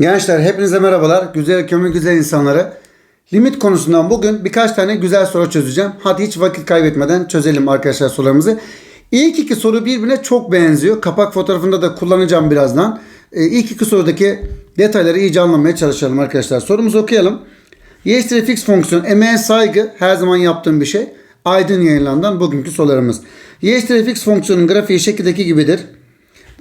Gençler hepinize merhabalar. Güzel kömür güzel insanları. Limit konusundan bugün birkaç tane güzel soru çözeceğim. Hadi hiç vakit kaybetmeden çözelim arkadaşlar sorularımızı. İlk iki soru birbirine çok benziyor. Kapak fotoğrafında da kullanacağım birazdan. Ee, ilk iki sorudaki detayları iyice anlamaya çalışalım arkadaşlar. Sorumuzu okuyalım. Y eşittir fx fonksiyon emeğe saygı her zaman yaptığım bir şey. Aydın yayınlarından bugünkü sorularımız. Y eşittir fx fonksiyonun grafiği şekildeki gibidir.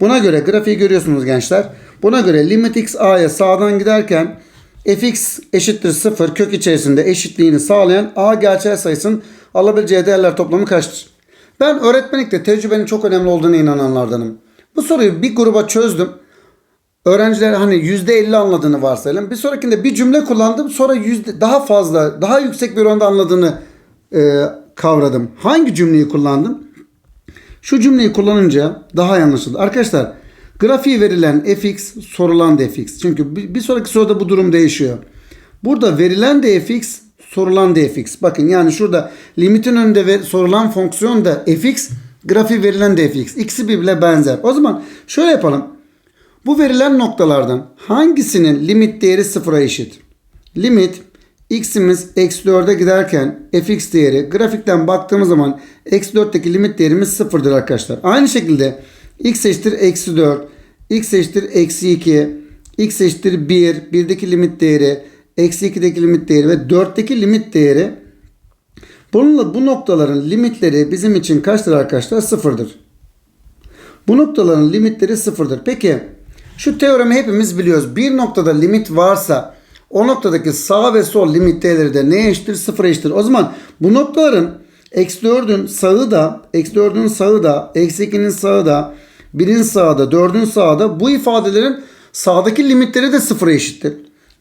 Buna göre grafiği görüyorsunuz gençler. Buna göre limit x a'ya sağdan giderken fx eşittir 0 kök içerisinde eşitliğini sağlayan a gerçel sayısının alabileceği değerler toplamı kaçtır? Ben öğretmenlikte tecrübenin çok önemli olduğuna inananlardanım. Bu soruyu bir gruba çözdüm. Öğrenciler hani %50 anladığını varsayalım. Bir sonrakinde bir cümle kullandım. Sonra yüzde daha fazla, daha yüksek bir oranda anladığını e, kavradım. Hangi cümleyi kullandım? Şu cümleyi kullanınca daha iyi anlaşıldı. Arkadaşlar grafiği verilen fx sorulan da fx. Çünkü bir, sonraki soruda bu durum değişiyor. Burada verilen de fx sorulan da fx. Bakın yani şurada limitin önünde ver, sorulan fonksiyon da fx grafiği verilen de fx. İkisi birbirine benzer. O zaman şöyle yapalım. Bu verilen noktalardan hangisinin limit değeri sıfıra eşit? Limit x'imiz eksi 4'e giderken fx değeri grafikten baktığımız zaman eksi 4'teki limit değerimiz sıfırdır arkadaşlar. Aynı şekilde x eşittir eksi 4, x eşittir eksi 2, x eşittir 1, 1'deki limit değeri, eksi 2'deki limit değeri ve 4'teki limit değeri Bununla bu noktaların limitleri bizim için kaçtır arkadaşlar? Sıfırdır. Bu noktaların limitleri sıfırdır. Peki şu teoremi hepimiz biliyoruz. Bir noktada limit varsa o noktadaki sağ ve sol limit değerleri de neye eşittir? Sıfıra eşittir. O zaman bu noktaların eksi 4'ün sağı da, eksi 4'ün sağı da, eksi 2'nin sağı da, 1'in sağı da, 4'ün sağı da bu ifadelerin sağdaki limitleri de sıfıra eşittir.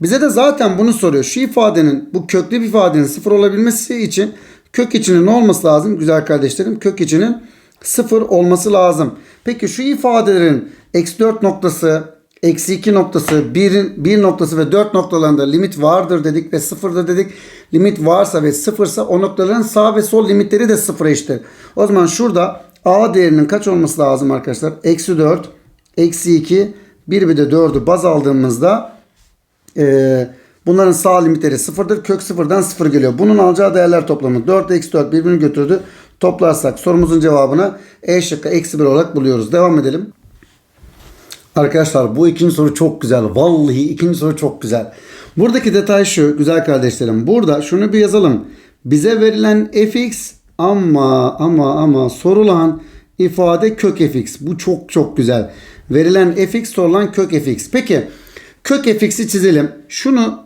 Bize de zaten bunu soruyor. Şu ifadenin, bu köklü bir ifadenin sıfır olabilmesi için kök içinin ne olması lazım? Güzel kardeşlerim, kök içinin sıfır olması lazım. Peki şu ifadelerin eksi 4 noktası, eksi 2 noktası, 1, 1 noktası ve 4 noktalarında limit vardır dedik ve sıfırdır dedik. Limit varsa ve sıfırsa o noktaların sağ ve sol limitleri de sıfıra eşittir. O zaman şurada a değerinin kaç olması lazım arkadaşlar? Eksi 4, eksi 2, 1 ve de 4'ü baz aldığımızda e, bunların sağ limitleri sıfırdır. Kök sıfırdan sıfır geliyor. Bunun alacağı değerler toplamı 4 eksi 4 birbirini götürdü. Toplarsak sorumuzun cevabını E şıkkı eksi 1 olarak buluyoruz. Devam edelim. Arkadaşlar bu ikinci soru çok güzel. Vallahi ikinci soru çok güzel. Buradaki detay şu güzel kardeşlerim. Burada şunu bir yazalım. Bize verilen fx ama ama ama sorulan ifade kök fx. Bu çok çok güzel. Verilen fx sorulan kök fx. Peki kök fx'i çizelim. Şunu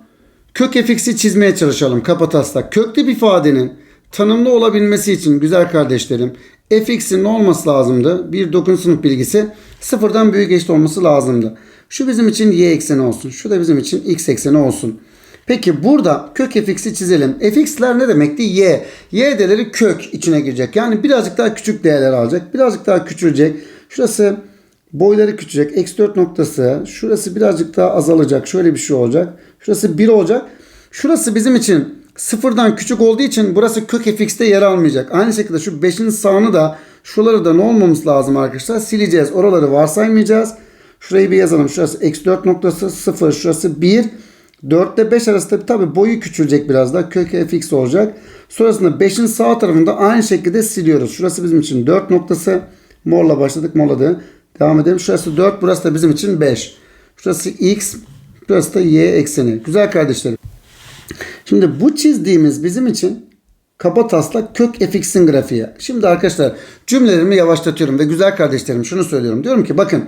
kök fx'i çizmeye çalışalım kapataslak. Köklü bir ifadenin tanımlı olabilmesi için güzel kardeşlerim fx'in ne olması lazımdı? Bir 9. sınıf bilgisi sıfırdan büyük eşit olması lazımdı. Şu bizim için y ekseni olsun. Şu da bizim için x ekseni olsun. Peki burada kök fx'i çizelim. fx'ler ne demekti? y. y değerleri kök içine girecek. Yani birazcık daha küçük değerler alacak. Birazcık daha küçülecek. Şurası boyları küçülecek. Eksi 4 noktası. Şurası birazcık daha azalacak. Şöyle bir şey olacak. Şurası 1 olacak. Şurası bizim için sıfırdan küçük olduğu için burası kök fx'te yer almayacak. Aynı şekilde şu 5'in sağını da şuraları da ne olmamız lazım arkadaşlar? Sileceğiz. Oraları varsaymayacağız. Şurayı bir yazalım. Şurası eksi 4 noktası 0. Şurası 1. 4 ile 5 arasında tabi boyu küçülecek biraz da. Kök fx olacak. Sonrasında 5'in sağ tarafında aynı şekilde siliyoruz. Şurası bizim için 4 noktası. Morla başladık. Morladı. Devam edelim. Şurası 4. Burası da bizim için 5. Şurası x. Burası da y ekseni. Güzel kardeşlerim. Şimdi bu çizdiğimiz bizim için kaba taslak kök fx'in grafiği. Şimdi arkadaşlar cümlelerimi yavaşlatıyorum ve güzel kardeşlerim şunu söylüyorum. Diyorum ki bakın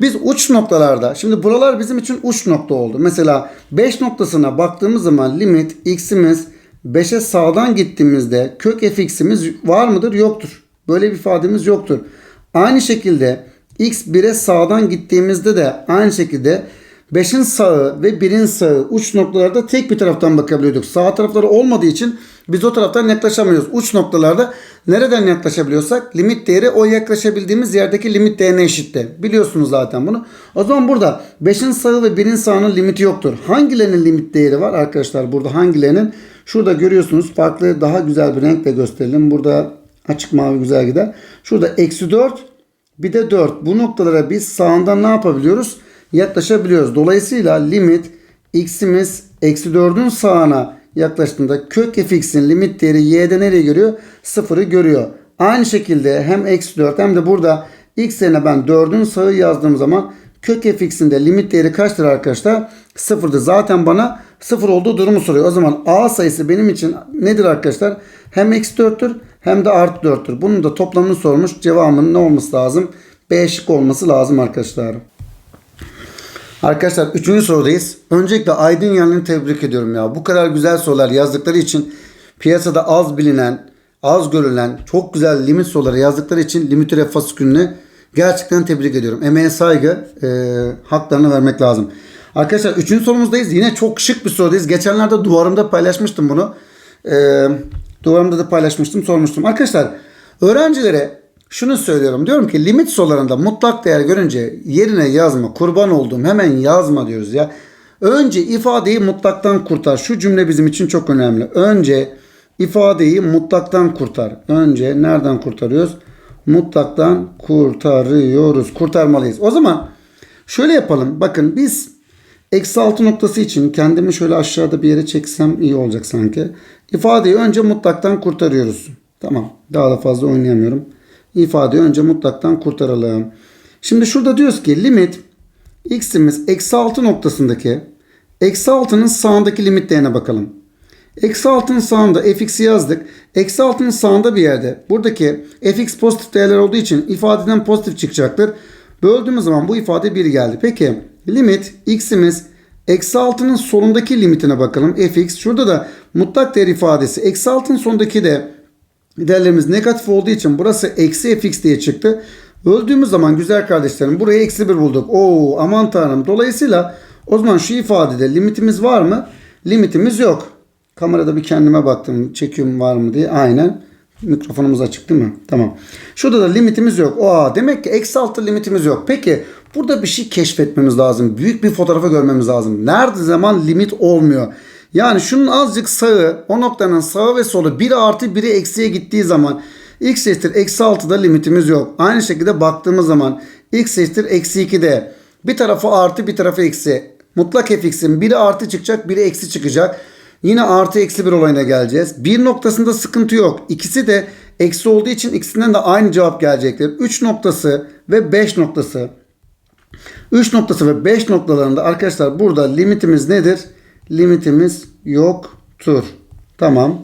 biz uç noktalarda şimdi buralar bizim için uç nokta oldu. Mesela 5 noktasına baktığımız zaman limit x'imiz 5'e sağdan gittiğimizde kök fx'imiz var mıdır? Yoktur. Böyle bir ifademiz yoktur. Aynı şekilde x 1'e sağdan gittiğimizde de aynı şekilde 5'in sağı ve 1'in sağı uç noktalarda tek bir taraftan bakabiliyorduk. Sağ tarafları olmadığı için biz o taraftan yaklaşamıyoruz. Uç noktalarda nereden yaklaşabiliyorsak limit değeri o yaklaşabildiğimiz yerdeki limit değerine eşitti. Biliyorsunuz zaten bunu. O zaman burada 5'in sağı ve 1'in sağının limiti yoktur. Hangilerinin limit değeri var arkadaşlar? Burada hangilerinin? Şurada görüyorsunuz farklı daha güzel bir renkle gösterelim. Burada açık mavi güzel gider. Şurada eksi 4 bir de 4. Bu noktalara biz sağından ne yapabiliyoruz? Yaklaşabiliyoruz. Dolayısıyla limit x'imiz eksi 4'ün sağına yaklaştığında kök fx'in limit değeri y'de nereye görüyor? Sıfırı görüyor. Aynı şekilde hem eksi 4 hem de burada x yerine ben 4'ün sağı yazdığım zaman kök fx'in de limit değeri kaçtır arkadaşlar? Sıfırdı. Zaten bana sıfır olduğu durumu soruyor. O zaman a sayısı benim için nedir arkadaşlar? Hem eksi 4'tür hem de artı 4'tür. Bunun da toplamını sormuş. Cevabının ne olması lazım? B şık olması lazım arkadaşlar. Arkadaşlar 3. sorudayız. Öncelikle Aydın Yanlı'nı tebrik ediyorum ya. Bu kadar güzel sorular yazdıkları için piyasada az bilinen, az görülen, çok güzel limit soruları yazdıkları için limit refas gününe gerçekten tebrik ediyorum. Emeğe saygı, e, haklarını vermek lazım. Arkadaşlar 3. sorumuzdayız. Yine çok şık bir sorudayız. Geçenlerde duvarımda paylaşmıştım bunu. E, duvarımda da paylaşmıştım, sormuştum. Arkadaşlar öğrencilere şunu söylüyorum. Diyorum ki limit sorularında mutlak değer görünce yerine yazma. Kurban olduğum hemen yazma diyoruz ya. Önce ifadeyi mutlaktan kurtar. Şu cümle bizim için çok önemli. Önce ifadeyi mutlaktan kurtar. Önce nereden kurtarıyoruz? Mutlaktan kurtarıyoruz. Kurtarmalıyız. O zaman şöyle yapalım. Bakın biz eksi 6 noktası için kendimi şöyle aşağıda bir yere çeksem iyi olacak sanki. İfadeyi önce mutlaktan kurtarıyoruz. Tamam. Daha da fazla oynayamıyorum ifadeyi önce mutlaktan kurtaralım. Şimdi şurada diyoruz ki limit x'imiz eksi 6 noktasındaki eksi 6'nın sağındaki limit değerine bakalım. Eksi 6'nın sağında fx'i yazdık. Eksi 6'nın sağında bir yerde buradaki fx pozitif değerler olduğu için ifadeden pozitif çıkacaktır. Böldüğümüz zaman bu ifade 1 geldi. Peki limit x'imiz eksi 6'nın solundaki limitine bakalım. fx şurada da mutlak değer ifadesi. Eksi 6'nın sonundaki de değerlerimiz negatif olduğu için burası eksi fx diye çıktı. Öldüğümüz zaman güzel kardeşlerim burayı eksi 1 bulduk. Oo aman tanrım. Dolayısıyla o zaman şu ifadede limitimiz var mı? Limitimiz yok. Kamerada bir kendime baktım. Çekiyorum var mı diye. Aynen. Mikrofonumuz açık değil mi? Tamam. Şurada da limitimiz yok. Aa, demek ki eksi 6 limitimiz yok. Peki burada bir şey keşfetmemiz lazım. Büyük bir fotoğrafı görmemiz lazım. Nerede zaman limit olmuyor? Yani şunun azıcık sağı o noktanın sağı ve solu 1 artı 1'i eksiye gittiği zaman x eşittir eksi 6'da limitimiz yok. Aynı şekilde baktığımız zaman x eşittir eksi 2'de bir tarafı artı bir tarafı eksi. Mutlak fx'in biri artı çıkacak biri eksi çıkacak. Yine artı eksi bir olayına geleceğiz. Bir noktasında sıkıntı yok. İkisi de eksi olduğu için ikisinden de aynı cevap gelecektir. 3 noktası ve 5 noktası. 3 noktası ve 5 noktalarında arkadaşlar burada limitimiz nedir? Limitimiz yoktur. Tamam.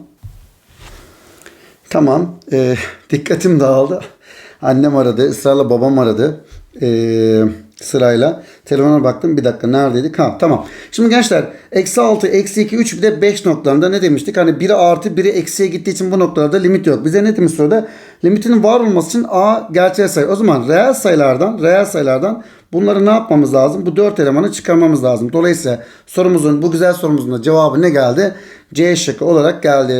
Tamam. Ee, dikkatim dağıldı. Annem aradı. ısrarla babam aradı. Ee, sırayla. Telefona baktım. Bir dakika neredeydik? Ha tamam. Şimdi gençler eksi 6, eksi 2, 3 bir de 5 noktalarında ne demiştik? Hani biri artı biri eksiye gittiği için bu noktalarda limit yok. Bize ne demiş soruda? Limitinin var olması için A gerçel sayı. O zaman reel sayılardan, reel sayılardan bunları ne yapmamız lazım? Bu 4 elemanı çıkarmamız lazım. Dolayısıyla sorumuzun, bu güzel sorumuzun da cevabı ne geldi? C şıkkı olarak geldi.